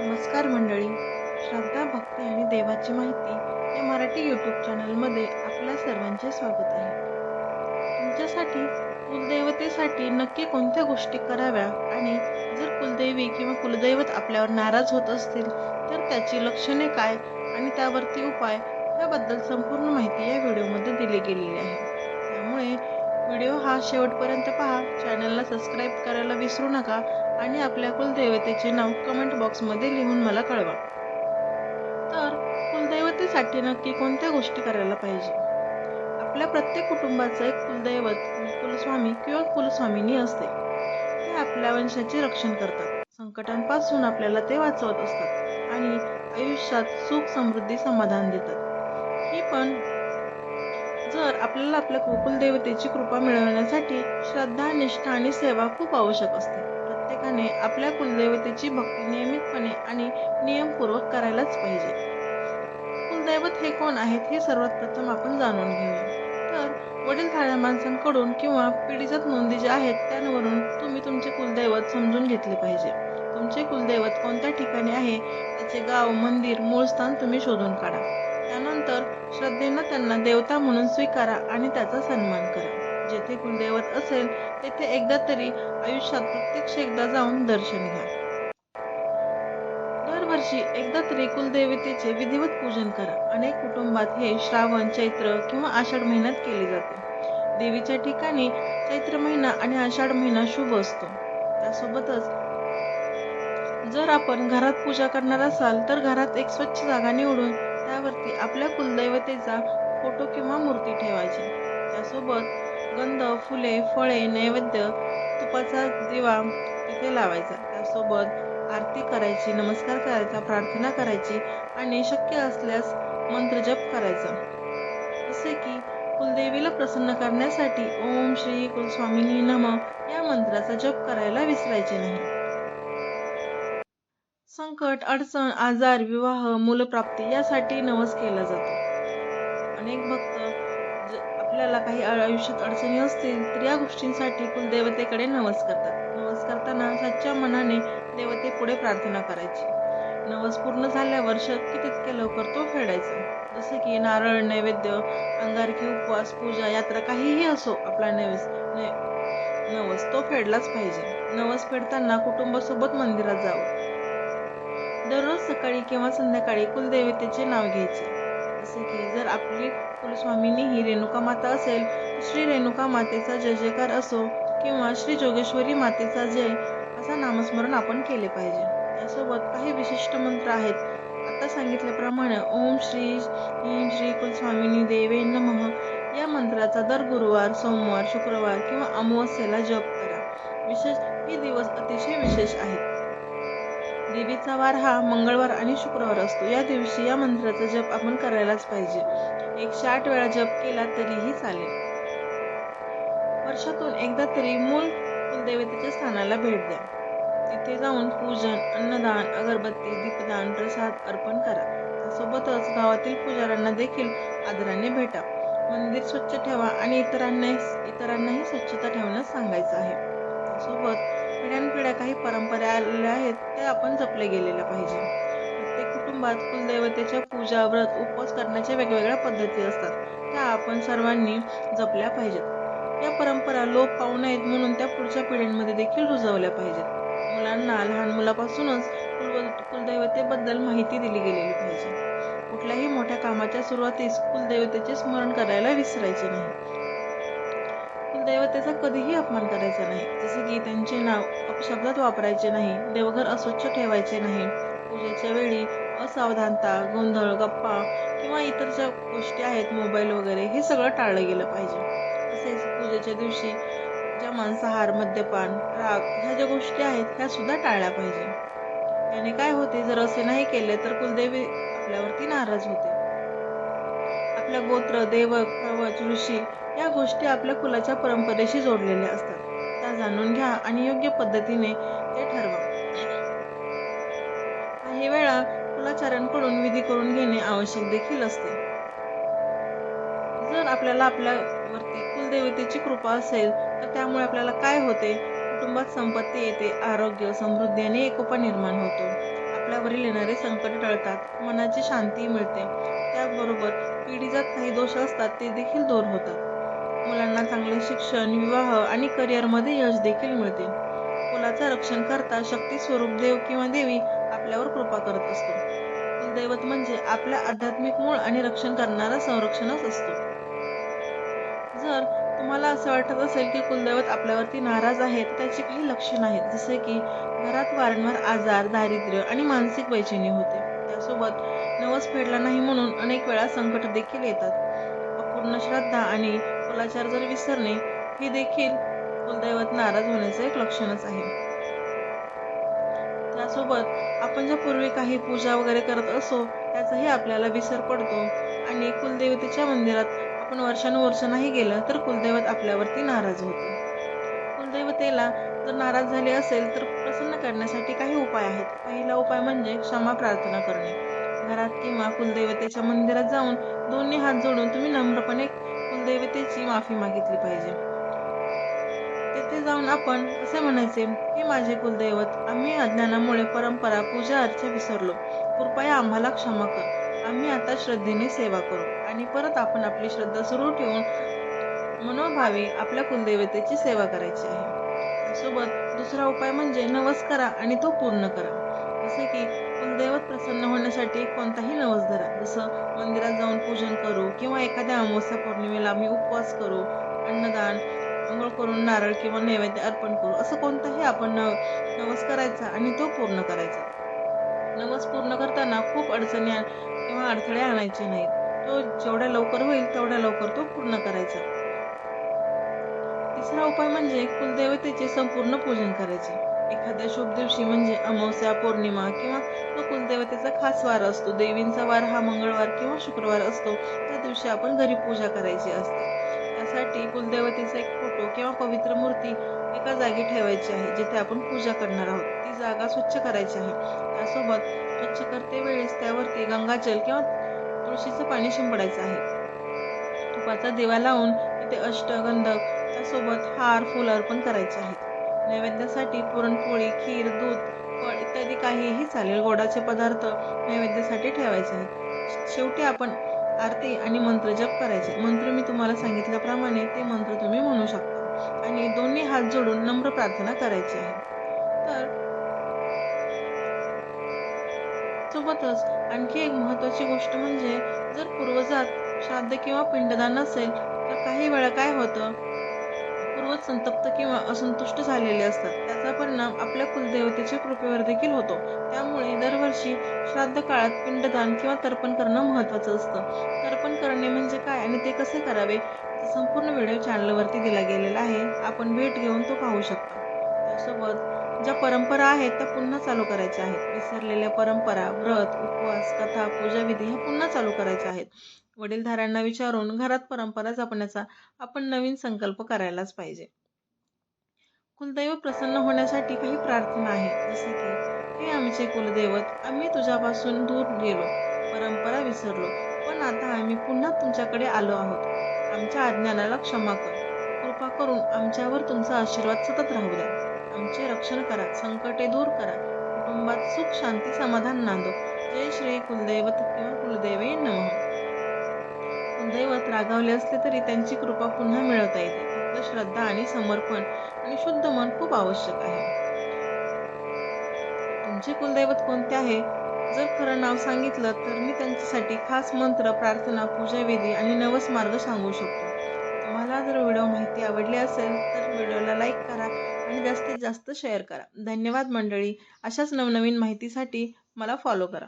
नमस्कार मंडळी. श्रद्धा भक्ती आणि देवाची माहिती या मराठी यूट्यूब चॅनलमध्ये आपल्या सर्वांचे स्वागत आहे. तुमच्यासाठी कुलदेवतेसाठी नक्की कोणत्या गोष्टी कराव्या आणि जर कुलदेवी किंवा कुलदैवत आपल्यावर नाराज होत असतील तर त्याची लक्षणे काय आणि त्यावरती उपाय याबद्दल संपूर्ण माहिती या व्हिडिओमध्ये दिली गेलेली आहे. त्यामुळे व्हिडिओ हा शेवटपर्यंत पहा. चॅनलला सबस्क्राईब करायला विसरू नका. आणि आपल्या कुलदेवतेचे नाव कमेंट बॉक्समध्ये लिहून मला कळवा. तर कुलदैवतेसाठी नक्की कोणत्या गोष्टी करायला पाहिजे? आपल्या प्रत्येक कुटुंबाचं एक कुलदैवत कुलस्वामी किंवा कुलस्वामिनी असते. ते आपल्या वंशाचे रक्षण करतात. संकटांपासून आपल्याला ते वाचवत असतात आणि आयुष्यात सुख समृद्धी समाधान देतात. ही पण जर आपल्याला आपल्या कुलदेवतेची कृपा मिळवण्यासाठी श्रद्धा निष्ठा आणि सेवा खूप आवश्यक असते. प्रत्येकाने आपल्या कुलदैवतेची भक्ती नियमितपणे आणि नियमपूर्वक करायलाच पाहिजे. कुलदैवत हे कोण आहेत हे सर्वात प्रथम आपण जाणून घेऊया. तर वडीलधाऱ्या माणसांकडून किंवा पिढीजात नोंदी ज्या आहेत त्यांवरून तुम्ही तुमचे कुलदैवत समजून घेतले पाहिजे. तुमचे कुलदैवत कोणत्या ठिकाणी आहे त्याचे गाव मंदिर मूळ स्थान तुम्ही शोधून काढा. त्यानंतर श्रद्धेनं त्यांना देवता म्हणून स्वीकारा आणि त्याचा सन्मान करा. जेथे कुलदैवत असेल तेथे एकदा तरी आयुष्यात प्रत्यक्ष एकदा जाऊन दर्शन घ्या. दरवर्षी एकदा तरी कुलदेवतेचे विधिवत पूजन करा. अनेक कुटुंबात हे श्रावण चैत्र किंवा आषाढ महिन्यात केले जाते. देवीच्या ठिकाणी चैत्र महिना आणि आषाढ महिना शुभ असतो. त्यासोबतच जर आपण घरात पूजा करणार असाल तर घरात एक स्वच्छ जागा निवडून त्यावरती आपल्या कुलदैवतेचा फोटो किंवा मूर्ती ठेवायची. त्यासोबत गंध फुले फळे नैवेद्य तुपाचा दिवा तिथे लावायचा. त्यासोबत आरती करायची नमस्कार करायचा प्रार्थना करायची आणि शक्य असल्यास मंत्र जप करायचा. जसे की कुलदेवीला प्रसन्न करण्यासाठी ओम श्री कुलस्वामिनी नम या मंत्राचा जप करायला विसरायचे नाही. संकट अडचण आजार विवाह मूलप्राप्ती यासाठी नवस केला जातो. अनेक भक्त आपल्याला काही आयुष्यात अडचणी असतील तर या गोष्टींसाठी कुलदेवतेकडे नवस करतात. नवस करताना सच्च्या मनाने देवते पुढे प्रार्थना करायची. नवस पूर्ण झाल्यावर शक्य तितक्या लवकर तो फेडायचा. जसे की नारळ नैवेद्य अंगारकी उपवास पूजा यात्रा काहीही असो आपला नवस नवस तो फेडलाच पाहिजे. नवस फेडताना कुटुंबासोबत मंदिरात जावं. दररोज सकाळी किंवा संध्याकाळी कुलदेवतेचे नाव घ्यायचे. जसे की जर आपली कुलस्वामिनी ही रेणुका माता असेल श्री रेणुका मातेचा जय जयकार असो किंवा श्री जोगेश्वरी मातेचा जय असा नामस्मरण आपण केले पाहिजे. यासोबत काही विशिष्ट मंत्र आहेत. आता सांगितल्याप्रमाणे ओम श्री श्री कुलस्वामिनी देवे नमः. या मंत्राचा दर गुरुवार सोमवार शुक्रवार किंवा अमावस्येला जप करा. विशेष हे दिवस अतिशय विशेष आहेत. देवीचा वार हा मंगळवार आणि शुक्रवार असतो. या दिवशी या मंत्राचा जप आपण करायलाच पाहिजे. एकशे आठ वेळा जप केला तरीही चालेल. वर्षातून एकदा तरी मूल कुलदेवतेच्या स्थानाला भेट द्या. तिथे जाऊन पूजन अन्नदान अगरबत्ती दीपदान प्रसाद अर्पण करा. सोबतच गावातील पुजाऱ्यांना देखील आदराने भेटा. मंदिर स्वच्छ ठेवा आणि इतरांना इतरांनाही स्वच्छता ठेवण्यास सांगायचं आहे. सोबत पिढ्यानपिढ्या काही परंपरा आलेल्या आहेत त्या आपण जपल्या गेलेल्या पाहिजे प्रत्येक कुटुंबात कुलदैवतेच्या पूजा व्रत उपवास करण्याच्या वेगवेगळ्या पद्धती असतात. त्या आपण सर्वांनी जपल्या पाहिजेत. या परंपरा लोप पाहू नयेत म्हणून त्या पुढच्या पिढ्यांमध्ये देखील रुजवल्या पाहिजेत. मुलांना लहान मुलापासूनच कुल कुलदैवतेबद्दल माहिती दिली गेलेली पाहिजे. कुठल्याही मोठ्या कामाच्या सुरुवातीस कुलदैवतेचे स्मरण करायला विसरायचे नाही. देवतेचा कधीही अपमान करायचा नाही. जसे की त्यांचे नाव अपशब्दात वापरायचे नाही देवघर अस्वच्छ ठेवायचे नाही. पूजेच्या वेळी असावधानता गोंधळ गप्पा किंवा इतर ज्या गोष्टी आहेत मोबाईल वगैरे हे सगळं टाळलं गेलं पाहिजे. तसेच पूजेच्या दिवशी ज्या मांसाहार मद्यपान राग ह्या ज्या गोष्टी आहेत ह्या सुद्धा टाळल्या पाहिजे. याने काय होते? जर असे नाही केले तर कुलदेवी आपल्यावरती नाराज होते. आपल्या गोत्र देवक कवच ऋषी या गोष्टी आपल्या कुलाच्या परंपरेशी जोडलेल्या असतात. त्या जाणून घ्या आणि योग्य पद्धतीने ते ठरवा. काही वेळा कुलाचार्यांकडून विधी करून घेणे आवश्यक देखील असते. जर आपल्याला आपल्यावरती कुलदेवतेची कृपा असेल तर त्यामुळे आपल्याला काय होते? कुटुंबात संपत्ती येते आरोग्य समृद्धी आणि एकोपा निर्माण होतो. आपल्यावरील येणारे संकट टळतात मनाची शांती मिळते. त्याचबरोबर पिढीजात काही दोष असतात ते देखील दूर होतात. मुलांना चांगले शिक्षण विवाह आणि करिअरमध्ये यश देखील मिळते. कुलाचं रक्षण करता शक्ती स्वरूप देव किंवा देवी आपल्यावर कृपा करत असतो. कुलदैवत म्हणजे आपल्या आध्यात्मिक मूळ आणि रक्षण करणारा संरक्षणच असतो. जर तुम्हाला असं वाटत असेल की कुलदैवत आपल्यावरती नाराज आहेत त्याची काही लक्षणं आहेत. जसे की घरात वारंवार आजार दारिद्र्य आणि मानसिक बेचैनी होते. त्यासोबत नवस फेडला नाही म्हणून अनेक वेळा संकट देखील येतात. अपूर्ण श्रद्धा आणि कुलाचार जर विसरणे हे देखील कुलदैवत नाराज होण्याचं एक लक्षणच आहे. त्यासोबत आपण ज्या पूर्वी काही पूजा वगैरे करत असो त्याचाही आपल्याला विसर पडतो. आणि कुलदेवतेच्या मंदिरात आपण वर्षानुवर्ष नाही गेलं तर कुलदैवत आपल्यावरती नाराज होते. कुलदैवतेला जर नाराज झाले असेल तर प्रसन्न करण्यासाठी काही उपाय आहेत. पहिला उपाय म्हणजे क्षमा प्रार्थना करणे. घरात किंवा कुलदैवतेच्या मंदिरात जाऊन दोन्ही हात जोडून तुम्ही नम्रपणे कुलदैवतेची माफी मागितली पाहिजे. तेथे जाऊन आपण असे म्हणायचे हे माझे कुलदैवत आम्ही अज्ञानामुळे परंपरा पूजा अर्चा विसरलो. कृपया आम्हाला क्षमा कर. आम्ही आता श्रद्धेने सेवा करू. आणि परत आपण आपली श्रद्धा सुरू ठेवून मनोभावे आपल्या कुलदैवतेची सेवा करायची आहे. सोबत दुसरा उपाय म्हणजे नवस करा आणि तो पूर्ण करा. जसे की कुलदैवत प्रसन्न होण्यासाठी कोणताही नवस धरा. जसं मंदिरात जाऊन पूजन करू किंवा एखाद्या अमावस्या पौर्णिमेला आम्ही उपवास करू अन्नदान अंघोळ करून नारळ किंवा नैवेद्य अर्पण करू. असं कोणताही आपण नव नवस करायचा आणि तो पूर्ण करायचा. नवस पूर्ण करताना खूप अडचणी किंवा अडथळे आणायचे नाहीत. तो जेवढ्या लवकर होईल तेवढ्या लवकर तो पूर्ण करायचा. तिसरा उपाय म्हणजे कुलदेवतेचे संपूर्ण पूजन करायचे. एखाद्या शुभ दिवशी म्हणजे अमावस्या पौर्णिमा किंवा तो कुलदेवतेचा खास वार असतो. देवींचा वार हा मंगळवार किंवा शुक्रवार असतो. त्या दिवशी आपण घरी पूजा करायची असते. करण्यासाठी कुलदेवतेचा एक फोटो किंवा पवित्र मूर्ती एका जागी ठेवायची आहे जिथे आपण पूजा करणार आहोत. ती जागा स्वच्छ करायची आहे. त्यासोबत स्वच्छ करते वेळेस त्यावरती गंगाजल किंवा तुळशीचं पाणी शिंपडायचं आहे. तुपाचा दिवा लावून तिथे अष्टगंधक त्यासोबत हार फुल अर्पण करायचे आहेत नैवेद्यासाठी पुरणपोळी खीर दूध फळ इत्यादी काहीही चालेल. गोडाचे पदार्थ नैवेद्यासाठी ठेवायचे आहेत. शेवटी आपण आरती आणि मंत्र जप करायचे. मंत्र मी तुम्हाला सांगितल्याप्रमाणे ते मंत्र तुम्ही म्हणू शकता. आणि दोन्ही हात जोडून नम्र प्रार्थना करायची आहे. तर सोबतच आणखी एक महत्वाची गोष्ट म्हणजे जर पूर्वजात श्राद्ध किंवा पिंडदान असेल तर काही वेळा काय होतं? सर्वच संतप्त किंवा असंतुष्ट झालेले असतात. त्याचा परिणाम आपल्या कुलदेवतेच्या कृपेवर देखील होतो. त्यामुळे दरवर्षी श्राद्ध काळात पिंडदान किंवा तर्पण करणं महत्वाचं असतं. तर्पण करणे म्हणजे काय आणि ते कसे करावे संपूर्ण व्हिडिओ चॅनलवरती दिला गेलेला आहे. आपण भेट घेऊन तो पाहू शकता. त्यासोबत ज्या परंपरा आहेत त्या पुन्हा चालू करायच्या आहेत. विसरलेल्या परंपरा व्रत उपवास कथा पूजा विधी ह्या पुन्हा चालू करायच्या आहेत. वडीलधाऱ्यांना विचारून घरात परंपरा जपण्याचा आपण नवीन संकल्प करायलाच पाहिजे. कुलदैव प्रसन्न होण्यासाठी काही प्रार्थना आहे जसे की हे आमचे कुलदैवत आम्ही तुझ्यापासून दूर गेलो परंपरा विसरलो पण आता आम्ही पुन्हा तुमच्याकडे आलो आहोत. आमच्या अज्ञानाला क्षमा कर. कृपा करून आमच्यावर तुमचा आशीर्वाद सतत राहू द्या. आमचे रक्षण करा संकटे दूर करा. कुटुंबात सुख शांती समाधान नांदो. जय श्री कुलदैवत किंवा कुलदैवे नमः. दैवत रागावले असले तरी त्यांची कृपा पुन्हा मिळवता येते. फक्त श्रद्धा आणि समर्पण आणि शुद्ध मन खूप आवश्यक आहे. तुमचे कुलदैवत कोणते आहे? जर खरं नाव सांगितलं तर मी त्यांच्यासाठी खास मंत्र प्रार्थना पूजा विधी आणि नवस मार्ग सांगू शकतो. तुम्हाला जर व्हिडिओ माहिती आवडली असेल तर व्हिडिओला लाईक करा आणि जास्तीत जास्त शेअर करा. धन्यवाद मंडळी. अशाच नवनवीन माहितीसाठी मला फॉलो करा.